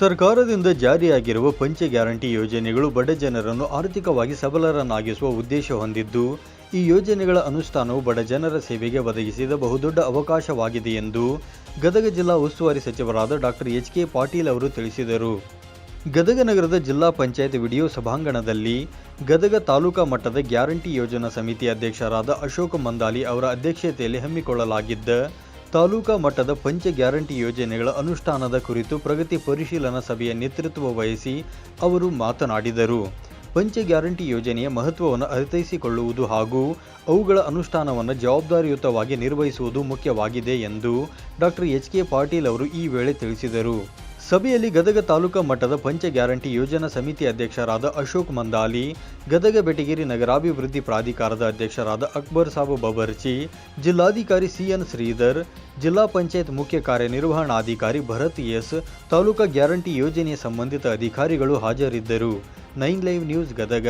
ಸರ್ಕಾರದಿಂದ ಜಾರಿಯಾಗಿರುವ ಪಂಚ ಗ್ಯಾರಂಟಿ ಯೋಜನೆಗಳು ಬಡ ಜನರನ್ನು ಆರ್ಥಿಕವಾಗಿ ಸಬಲರನ್ನಾಗಿಸುವ ಉದ್ದೇಶ ಹೊಂದಿದ್ದು, ಈ ಯೋಜನೆಗಳ ಅನುಷ್ಠಾನವು ಬಡ ಜನರ ಸೇವೆಗೆ ಒದಗಿಸಿದ ಬಹುದೊಡ್ಡ ಅವಕಾಶವಾಗಿದೆ ಎಂದು ಗದಗ ಜಿಲ್ಲಾ ಉಸ್ತುವಾರಿ ಸಚಿವರಾದ ಡಾಕ್ಟರ್ ಎಚ್ ಕೆ ಪಾಟೀಲ್ ಅವರು ತಿಳಿಸಿದರು. ಗದಗ ನಗರದ ಜಿಲ್ಲಾ ಪಂಚಾಯತ್ ವಿಡಿಯೋ ಸಭಾಂಗಣದಲ್ಲಿ ಗದಗ ತಾಲೂಕಾ ಮಟ್ಟದ ಗ್ಯಾರಂಟಿ ಯೋಜನಾ ಸಮಿತಿ ಅಧ್ಯಕ್ಷರಾದ ಅಶೋಕ್ ಮಂದಾಲಿ ಅವರ ಅಧ್ಯಕ್ಷತೆಯಲ್ಲಿ ಹಮ್ಮಿಕೊಳ್ಳಲಾಗಿದ್ದ ತಾಲೂಕಾ ಮಟ್ಟದ ಪಂಚ ಗ್ಯಾರಂಟಿ ಯೋಜನೆಗಳ ಅನುಷ್ಠಾನದ ಕುರಿತು ಪ್ರಗತಿ ಪರಿಶೀಲನಾ ಸಭೆಯ ನೇತೃತ್ವ ವಹಿಸಿ ಅವರು ಮಾತನಾಡಿದರು. ಪಂಚ ಗ್ಯಾರಂಟಿ ಯೋಜನೆಯ ಮಹತ್ವವನ್ನು ಅರ್ಥೈಸಿಕೊಳ್ಳುವುದು ಹಾಗೂ ಅವುಗಳ ಅನುಷ್ಠಾನವನ್ನು ಜವಾಬ್ದಾರಿಯುತವಾಗಿ ನಿರ್ವಹಿಸುವುದು ಮುಖ್ಯವಾಗಿದೆ ಎಂದು ಡಾಕ್ಟರ್ ಎಚ್ ಕೆ ಪಾಟೀಲ್ ಅವರು ಈ ವೇಳೆ ತಿಳಿಸಿದರು. ಸಭೆಯಲ್ಲಿ ಗದಗ ತಾಲೂಕಾ ಮಟ್ಟದ ಪಂಚ ಗ್ಯಾರಂಟಿ ಯೋಜನಾ ಸಮಿತಿ ಅಧ್ಯಕ್ಷರಾದ ಅಶೋಕ್ ಮಂದಾಲಿ, ಗದಗ ಬೆಟಗೇರಿ ನಗರಾಭಿವೃದ್ಧಿ ಪ್ರಾಧಿಕಾರದ ಅಧ್ಯಕ್ಷರಾದ ಅಕ್ಬರ್ ಸಾಬು ಬಬರ್ಚಿ ಜಿಲ್ಲಾಧಿಕಾರಿ ಸಿಎನ್ ಶ್ರೀಧರ್, ಜಿಲ್ಲಾ ಪಂಚಾಯತ್ ಮುಖ್ಯ ಕಾರ್ಯನಿರ್ವಹಣಾಧಿಕಾರಿ ಭರತ್ ಎಸ್, ತಾಲೂಕಾ ಗ್ಯಾರಂಟಿ ಯೋಜನೆಯ ಸಂಬಂಧಿತ ಅಧಿಕಾರಿಗಳು ಹಾಜರಿದ್ದರು. Nine live news Gadag.